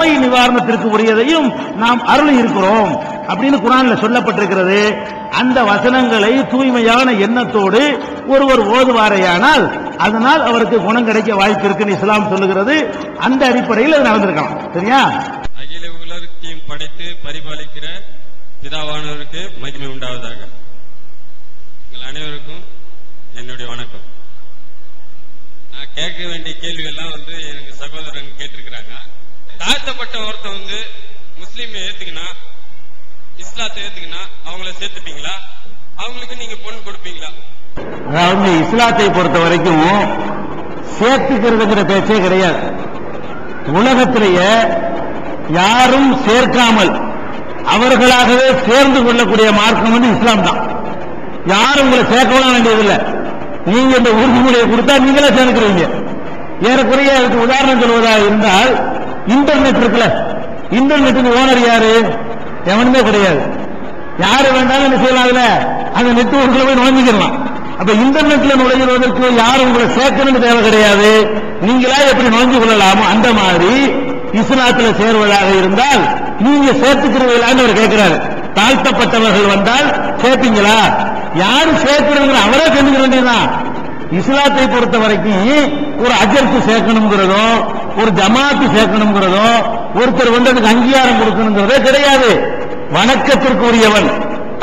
நோய் நிவாரணத்திற்கு உரியதையும் நாம் அருள் இருக்கிறோம் அப்படின்னு குரான்ல சொல்லப்பட்டிருக்கிறது. அந்த வசனங்களை தூய்மையான எண்ணத்தோடு ஒருவர் ஓதுவாரையானால் அதனால் அவருக்கு குணம் கிடைக்க வாய்ப்பு இருக்குன்னு இஸ்லாம் சொல்லுகிறது. அந்த அடிப்படையில் அது நடந்திருக்கலாம். சரியா? அகில உலகத்தையும் படைத்து பரிபாலிக்கிற பிதாவானவருக்கு மகிமை உண்டாவதாக. உங்கள் அனைவருக்கும் என்னுடைய வணக்கம். நான் கேட்க வேண்டிய கேள்வி எல்லாம் வந்து எங்க சகோதரங்க கேட்டிருக்கிறாங்க. தாழ்த்தப்பட்ட ஒருத்தன் வந்து முஸ்லீமை ஏத்துக்கினா இஸ்லாத்தை ஏத்துக்கினா அவங்கள சேர்த்துப்பீங்களா? அவங்களுக்கு நீங்க பொண்ணு கொடுப்பீங்களா? அதாவது இஸ்லாத்தை பொறுத்த வரைக்கும் சேர்த்துக்கிறதுங்கிற பேச்சே கிடையாது. உலகத்திலேயே யாரும் சேர்க்காமல் அவர்களாகவே சேர்ந்து கொள்ளக்கூடிய மார்க்கம் வந்து இஸ்லாம் தான். யாரும் உங்களை சேர்க்கலாம் வேண்டியதில்லை. நீங்க இந்த உறுதிமொழியை கொடுத்தா நீங்களே சேர்க்கிறீங்க ஏறக்குறைய அதுக்கு உதாரணம் சொல்வதாக இருந்தால் இன்டர்நெட் இருக்குல்ல. இன்டர்நெட்டுக்கு ஓனர் யாரு? எவனுமே கிடையாது. யாரு வேண்டாலும் என்ன செய்யலாம் அதுல? அந்த நெட்வொர்க்ல போய் நுழைஞ்சிக்கலாம் அப்ப இன்டர்நெட்ல நுழைகிறதற்கு யாரும் உங்களை சேர்க்கணும்னு தேவை கிடையாது. நீங்களா எப்படி நுழைஞ்சு கொள்ளலாமோ அந்த மாதிரி இஸ்லாத்துல சேர்வதாக இருந்தால் நீங்க சேர்த்துக்கிறீங்களான்னு அவர் கேட்கிறாரு. தாழ்த்தப்பட்டவர்கள் வந்தால் சேர்ப்பீங்களா? யாரு சேர்க்கிறவங்க அவரே தெரிஞ்சுக்க வேண்டியதுதான். இஸ்லாத்தை பொறுத்த வரைக்கும் ஒரு அஜர்த்து சேர்க்கணுங்கிறதோ ஒரு ஜமாத்து சேர்க்கணுங்கிறதோ ஒருத்தர் வந்து அதுக்கு அங்கீகாரம் கொடுக்கணுங்கிறதோ கிடையாது. வணக்கத்திற்கு உரியவன்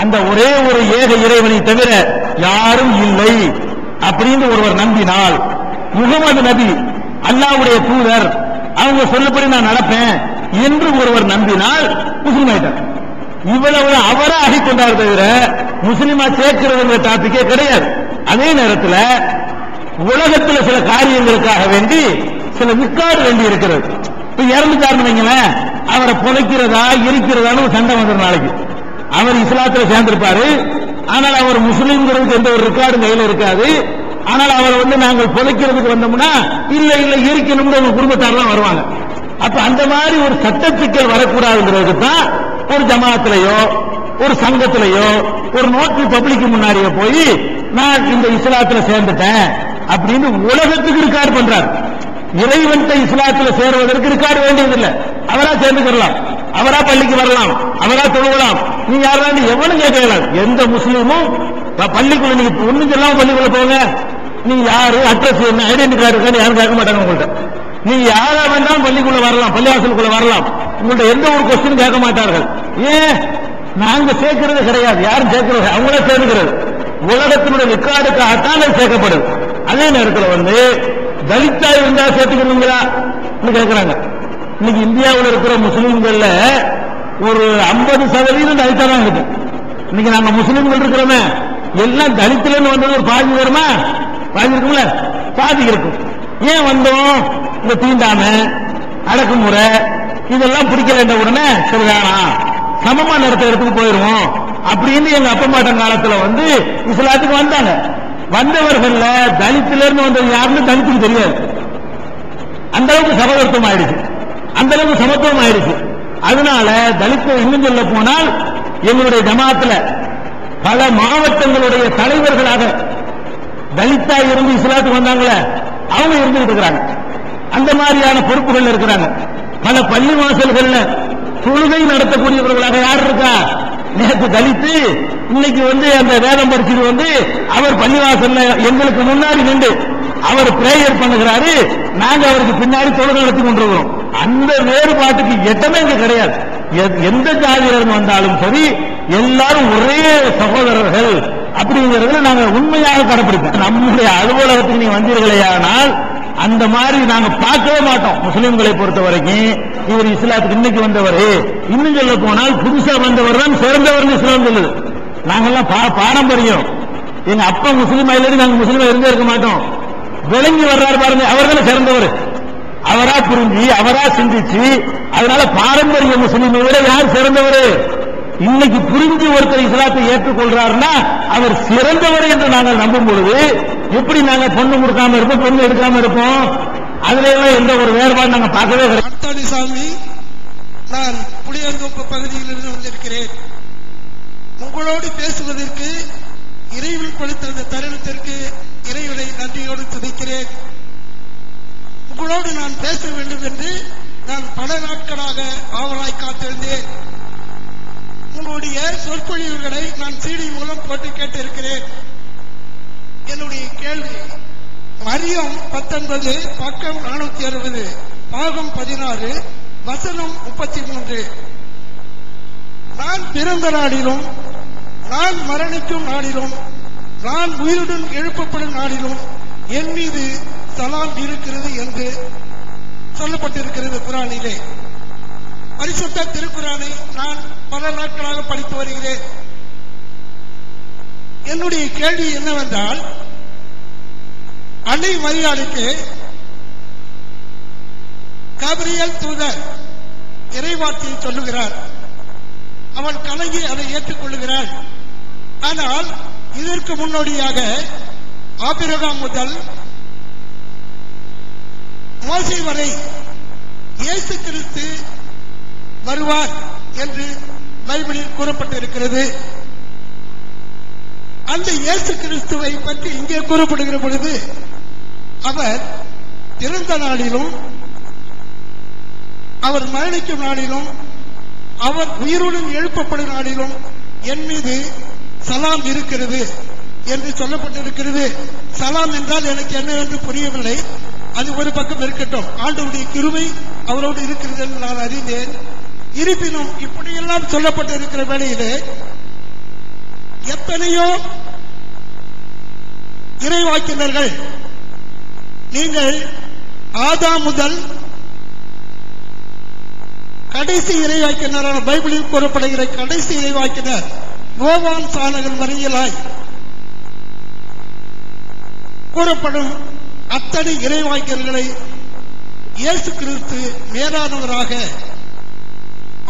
அந்த ஒரே ஒரு ஏக இறைவனை தவிர யாரும் இல்லை அப்படின்னு ஒருவர் நம்பினால் முகமது நபி அல்லாஹ்வுடைய தூதர் அவங்க சொல்லப்படி நான் நடப்பேன் என்று ஒருவர் நம்பினால் முஸ்லிம் ஆயிட்டார். இவ்வளவு அவரா ஆகிக்கொண்டார் தவிர முஸ்லிமா சேர்க்கிறது டாபிக்கே கிடையாது. அதே நேரத்தில் உலகத்தில் சில காரியங்களுக்காக வேண்டி சில விக்காடு வேண்டி இருக்கிறது. இப்ப இறந்துட்டாருன்னு வைங்களேன் அவரை புதைக்கிறதா இருக்கிறதான்னு ஒரு சண்டை வந்துடும் நாளைக்கு. அவர் இஸ்லாத்துல சேர்ந்திருப்பாரு. ஆனால் அவர் முஸ்லீம்ங்கிறதுக்கு எந்த ஒரு ரெக்கார்டும் கையில் இருக்காது. ஆனால் அவரை வந்து நாங்கள் புதைக்கிறதுக்கு வந்தோம்னா இல்ல இல்ல இருக்கணும்னு உங்க குடும்பத்தாரெல்லாம் வருவாங்க. அப்ப அந்த மாதிரி ஒரு சட்ட சிக்கல் வரக்கூடாதுங்கிறதுக்கு தான் ஒரு ஜமாத்திலேயோ ஒரு சங்கத்திலேயோ ஒரு நோட்டு பப்ளிக் முன்னாடியோ போய் நான் இந்த இஸ்லாத்துல சேர்ந்துட்டேன் அப்படின்னு உலகத்துக்கு ரெக்கார்டு பண்றார். இறைவன்ட்ட இஸ்லாத்துல சேருவதற்கு ரெக்கார்டு வேண்டியதில்லை. அவரா சேர்ந்துக்கலாம் அவரா பள்ளிக்கு வரலாம். அவரா தொழுகலாம். நீ யாராவது எவனும் கேட்கலாம் எந்த முஸ்லீமும் பள்ளிக்குள்ள நீங்க ஒண்ணும் சொல்லாம பள்ளிக்குள்ள போங்க. நீ யாரு அட்ரஸ் என்ன ஐடென்டி கார்டு இருக்கான்னு யாரும் கேட்க மாட்டாங்க உங்கள்கிட்ட நீ யாரா வேண்டாம் பள்ளிக்குள்ள வரலாம் பள்ளிவாசலுக்குள்ள வரலாம். உங்கள்ட்ட எந்த ஒரு கொஸ்டின் கேட்க மாட்டார்கள். ஏன்? நாங்க சேர்க்கிறது கிடையாது. யாரும் சேர்க்கிறது அவங்களே சேர்ந்துக்கிறது. உலகத்தினுடைய ரெக்கார்டுக்காகத்தான் அது சேர்க்கப்படுது. அதே நேரத்தில் வந்து தலித்தா இருந்தா சேர்த்துக்கணுங்களா கேட்கிறாங்க இன்னைக்கு இந்தியாவில் இருக்கிற முஸ்லீம்கள்ல ஒரு ஐம்பது சதவீதம் தலித்தா தான் இருக்கு இன்னைக்கு நாங்க முஸ்லீம்கள் இருக்கிறோமே எல்லாம் தலித்துல வந்தது ஒரு பாதி வருமா? பாதி இருக்கும்ல? பாதி இருக்கும். ஏன் வந்தோம்? இந்த தீண்டாம அடக்குமுறை இதெல்லாம் பிடிக்கலன்ற உடனே சரி வேணாம். சமமா நடத்த இடத்துக்கு போயிருவோம் அப்படின்னு எங்க அப்பா மாட்டம் காலத்துல வந்து இஸ்லாத்துக்கு வந்தாங்க. வந்தவர்கள் தலித்துல இருந்து வந்தது யாருன்னு தலித்துக்கு தெரியாது. அந்த அளவுக்கு சகோதரத்துவம் ஆயிடுச்சு. அந்த அளவுக்கு சமத்துவம் ஆயிடுச்சு. அதனால தலித்தை இன்னும் சொல்ல போனால் எங்களுடைய ஜமாத்துல பல மாவட்டங்களுடைய தலைவர்களாக தலித்தா இருந்து இஸ்லாத்துக்கு வந்தாங்களே அவங்க இருந்துகிட்டு இருக்கிறாங்க. அந்த மாதிரியான பொறுப்புகள் இருக்கிறாங்க. பல பள்ளி வாசல்கள்ல தொழுகை நடத்தக்கூடியவர்களாக யார் இருக்கா? நேற்று தலித்து இன்னைக்கு வந்து அந்த வேதம் படிச்சது வந்து அவர் பள்ளிவாசல்ல எங்களுக்கு முன்னாடி நின்று அவர் பிரேயர் பண்ணுகிறாரு. நாங்க அவருக்கு பின்னாடி தொழுகை நடத்தி கொண்டிருக்கிறோம். அந்த வேறுபாட்டுக்கு எட்டமே இங்க கிடையாது. எந்த ஜாதியிலிருந்து வந்தாலும் சரி எல்லாரும் ஒரே சகோதரர்கள் அப்படிங்கிறதுல நாங்க உண்மையாக கடைபிடிப்போம் நம்முடைய அலுவலகத்துக்கு நீ வந்தீர்களேயானால் அந்த மாதிரி நாங்க பார்க்கவே மாட்டோம். முஸ்லிம்களை பொறுத்த வரைக்கும். இவர் இஸ்லாத்துக்கு இன்னைக்கு வந்தவர். இன்னும் சொல்ல போனால் புதுசா வந்தவர் தான் சிறந்தவர் இஸ்லாம் சொல்லுது. நாங்கெல்லாம் பா- பாரம்பரியம் எங்க அப்பா முஸ்லீம் இல்லாட்டி நாங்க முஸ்லீமா இருந்தே இருக்க மாட்டோம். விளங்கி வர்றாரு பாருங்க அவர் தானே சிறந்தவர். அவரா புரிஞ்சு அவரா சிந்திச்சு அதனால பாரம்பரிய முஸ்லீமை விட யார் சிறந்தவர்? இன்னைக்கு புரிஞ்சு ஒருத்தர் இஸ்லாத்தை ஏற்றுக்கொள்றாருன்னா அவர் சிறந்தவர் என்று நாங்கள் நம்பும் பொழுது எப்படி நாங்க பொண்ணு கொடுக்காம இருப்போம் பொண்ணு எடுக்காம இருப்போம்? அதுல எல்லாம் எந்த ஒரு வேறுபாடு நாங்க பார்க்கவே கிடையாது. அத்தாணிசாமி நான் புளியந்தோப்பு பகுதியிலிருந்து வந்திருக்கிறேன். உங்களோடு பேசுவதற்கு இறைவன் கொடுத்த இந்த தருணத்திற்கு இறைவனை நன்றியோடு துதிக்கிறேன். உங்களோடு நான் பேச வேண்டும் என்று நான் பல நாட்களாக ஆவலாய் காத்திருந்தேன். உங்களுடைய சொற்பொழிவுகளை நான் சீடி மூலம் போட்டு கேட்டிருக்கிறேன் என்னுடைய கேள்வி அரியம் பத்தொன்பது பக்கம் நானூத்தி அறுபது பாகம் பதினாறு வசனம் முப்பத்தி மூன்று நான் பிறந்த நாளிலும் நான் மரணிக்கும் நாளிலும் நான் உயிருடன் எழுப்பப்படும் நாளிலும் என் மீது சலாம் இருக்கிறது என்று சொல்லப்பட்டிருக்கிறது குரானிலே. பரிசுத்த திருக்குறானை நான் பல நாட்களாக படித்து வருகிறேன். என்னுடைய கேள்வி என்னவென்றால் அன்னை மரியாதைக்கு கபிரியல் தூதர் இறைவார்த்தையை சொல்லுகிறார். அவன் கலங்கி அதை ஏற்றுக்கொள்ளுகிறான். ஆனால் இதற்கு முன்னோடியாக ஆபிரகாம் முதல் மோசை வரை இயேசு கிறிஸ்து வருவார் என்று பைபிளில் கூறப்பட்டிருக்கிறது. அந்த இயேசு கிறிஸ்துவை பற்றி இங்கே கூறப்படுகிற பொழுது அவர் பிறந்த நாளிலும் அவர் மரணிக்கும் நாளிலும் அவர் உயிருடன் எழுப்பப்படும் நாளிலும் என் மீது சலாம் இருக்கிறது என்று சொல்லப்பட்டிருக்கிறது. சலாம் என்றால் எனக்கு என்ன என்று புரியவில்லை. அது ஒரு பக்கம் இருக்கட்டும். ஆண்டவருடைய கிருமை அவரோடு இருக்கிறது என்று நான் அறிந்தேன். இருப்பினும் இப்படியெல்லாம் சொல்லப்பட்டிருக்கிற வேளையிலே எத்தனையோ இறைவாக்கினர்கள் நீங்கள் ஆதாம் முதல் கடைசி இறைவாக்கினரான பைபிளில் கூறப்படுகிற கடைசி இறைவாக்கினர் நோவான் சாணகன் வரையிலாய் கூறப்படும் அத்தனை இறைவாக்கியர்களை இயேசு கிறிஸ்து மேலானவராக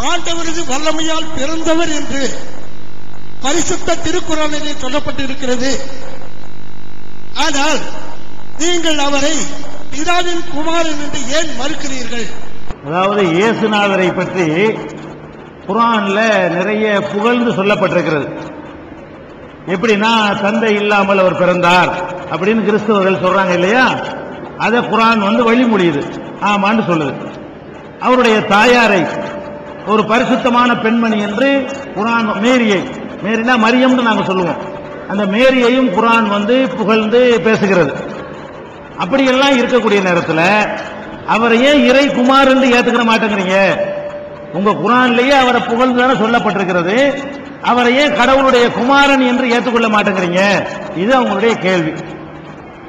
ஆண்டவரது வல்லமையால் பிறந்தவர் என்று பரிசுத்த திருக்குறளிலே சொல்லப்பட்டிருக்கிறது. ஆனால் நீங்கள் அவரை பிதாவின் குமாரன் என்று ஏன் மறுக்கிறீர்கள்? அதாவது இயேசுநாதரை பற்றி குரான்ல நிறைய புகழ்ந்து சொல்லப்பட்டிருக்கிறது. எப்படின்னா தந்தை இல்லாமல் அவர் பிறந்தார் அப்படின்னு கிறிஸ்தவர்கள் சொல்றாங்க இல்லையா? அதை குரான் வந்து வழிமொழியுது ஆமான்னு சொல்லுது. அவருடைய தாயாரை ஒரு பரிசுத்தமான பெண்மணி என்று குரான் மேரியை மேரினா மரியம்னு நாங்கள் சொல்லுவோம். அந்த மேரியையும் குரான் வந்து புகழ்ந்து பேசுகிறது. அப்படியெல்லாம் இருக்கக்கூடிய நேரத்தில் அவரை ஏன் இறை குமார் என்று ஏத்துக்கிற மாட்டேங்கிறீங்க? உங்க குரான்லயே அவரை புகழ்ந்து தானே சொல்லப்பட்டிருக்கிறது. அவரை ஏன் கடவுளுடைய குமாரன் என்று ஏற்றுக்கொள்ள மாட்டேங்கிறீங்க? இது அவங்களுடைய கேள்வி.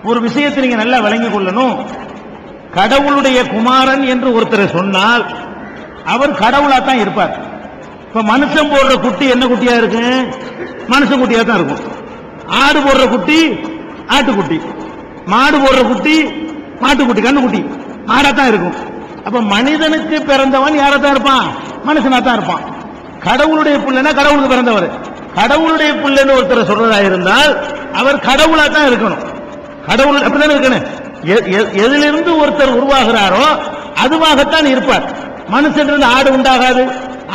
ஒரு விஷயத்தை நீங்க நல்லா விளங்கிக் கொள்ளணும். கடவுளுடைய குமாரன் என்று ஒருத்தர் சொன்னால் அவர் கடவுளா தான் இருப்பார். இப்ப மனுஷன் போடுற குட்டி என்ன குட்டியா இருக்கு? மனுஷன் குட்டியா தான் இருக்கும். ஆடு போடுற குட்டி ஆட்டுக்குட்டி. மாடு போடுற குட்டி மாட்டுக்குட்டி கண்ணுக்குட்டி மாடா தான் இருக்கும். அப்ப மனிதனுக்கு பிறந்தவன் யாரா தான் இருப்பான்? மனுஷனா தான் இருப்பான். கடவுளுடைய பிள்ளைனா கடவுளுக்கு பிறந்தவர். கடவுளுடைய பிள்ளைன்னு ஒருத்தர் சொல்றதா இருந்தால் அவர் கடவுளா தான் இருக்கணும். கடவுள் அப்படித்தானே இருக்கணும்? எ- எ- எதிலிருந்து ஒருத்தர் உருவாகிறாரோ அதுவாகத்தான் இருப்பார். மனுஷனிலிருந்து ஆடு உண்டாகாது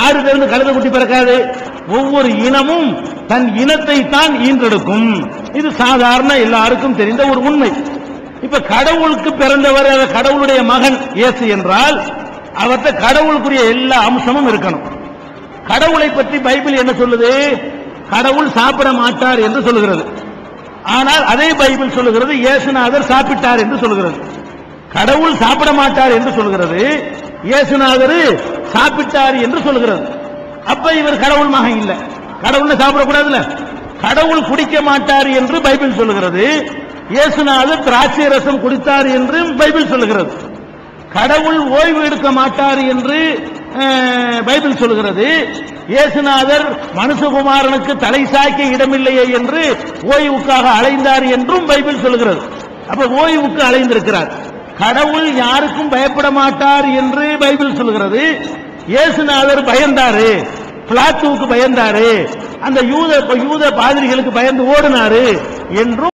ஆடுலிருந்து கழுத குட்டி பிறக்காது. ஒவ்வொரு இனமும் தன் இனத்தை தான் ஈன்றெடுக்கும். இது சாதாரண எல்லாருக்கும் தெரிந்த ஒரு உண்மை. இப்ப கடவுளுக்கு பிறந்தவர் கடவுளுடைய மகன் இயேசு என்றால் அவர்கிட்ட கடவுளுக்குரிய எல்லா அம்சமும் இருக்கணும். கடவுளை பற்றி பைபிள் என்ன சொல்லுது? கடவுள் சாப்பிட மாட்டார் என்று சொல்லுகிறது. ஆனால் அதே பைபிள் சொல்லுகிறது இயேசுநாதர் சாப்பிட்டார் என்று சொல்லுகிறது. கடவுள் சாப்பிட மாட்டார் என்று சொல்லுகிறது இயேசுநாதர் சாப்பிட்டார் என்று சொல்லுகிறது. அப்ப இவர் கடவுள் மகன் இல்லை. கடவுள் சாப்பிடக்கூடாதுல்ல? கடவுள் குடிக்க மாட்டார் என்று பைபிள் சொல்லுகிறது. இயேசுநாதர் திராட்சை ரசம் குடித்தார் என்று பைபிள் சொல்லுகிறது. கடவுள் ஓய்வு எடுக்க மாட்டார் என்று பைபிள் சொல்லுகிறது. இயேசுநாதர் மனுஷகுமாரனுக்கு தலை சாய்க்க இடமில்லையே என்று ஓய்வுக்காக அலைந்தார் என்றும் பைபிள் சொல்லுகிறது. அப்ப ஓய்வுக்கு அலைந்திருக்கிறார். கடவுள் யாருக்கும் பயப்பட மாட்டார் என்று பைபிள் சொல்கிறது இயேசுநாதர் பயந்தாரு. பிளாத்துவுக்கு பயந்தாரு. அந்த யூத யூத பாதிரிகளுக்கு பயந்து ஓடினாரு என்றும்